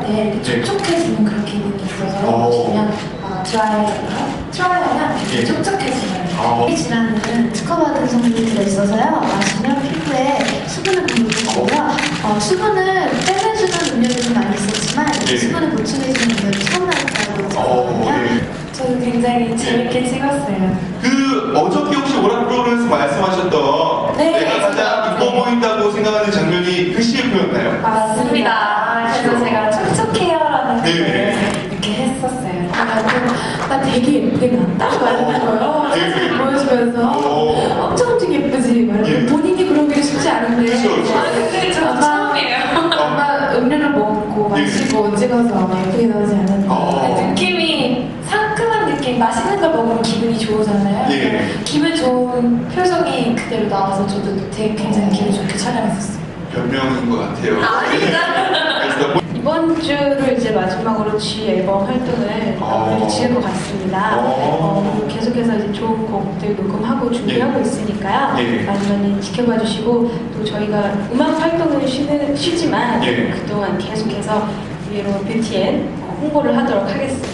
때 이렇게 네. 촉촉해지는 그런 기분이 있어서 오. 보시면 어, 드라이어가 드라이어나 예. 촉촉해지는 아. 이 질환은 특허받은 성분이 들어있어서요 마시면 피부에 수분을 공급해주고요 어, 수분을 빼내주는 음료들도 많이 있었지만 예. 수분을 보충해주는 음료를 처음 나왔다고 어, 들었거든요 예. 저도 굉장히 재밌게 찍었어요 그 어저께 혹시 오락 프로그램에서 말씀하셨던 네. 내가 가장 이뻐 보인다고 생각하는 장면이 그 CF였나요? 맞습니다. 네. 걸 이렇게 했었어요. 나, 나 되게 예쁘게 나왔다 말하는 거예요. 네. 사진 보여주면서 오. 엄청 엄청 예쁘지 말하고 예. 본인이 그러기가 쉽지 않은데 그쵸, 그쵸. 아, 근데 저 처음이에요. 아마 음료를 먹고 예. 마시고 찍어서 아마 예쁘게 나오지 않았나 어. 느낌이 상큼한 느낌 맛있는 걸 먹으면 기분이 좋으잖아요 예. 기분 좋은 표정이 그대로 나와서 저도 되게 굉장히 기분 좋게 촬영했었어요 변명인 것 같아요. 그래서 이번 주를 이제 마지막으로 G 앨범 활동을 어. 마칠 것 같습니다. 어. 어, 계속해서 이제 좋은 곡들 녹음하고 준비하고 예. 있으니까요. 예. 많이 많이 지켜봐 주시고 또 저희가 음악 활동은 쉬는, 쉬지만 예. 그동안 계속해서 위로 뷰티엔 홍보를 하도록 하겠습니다.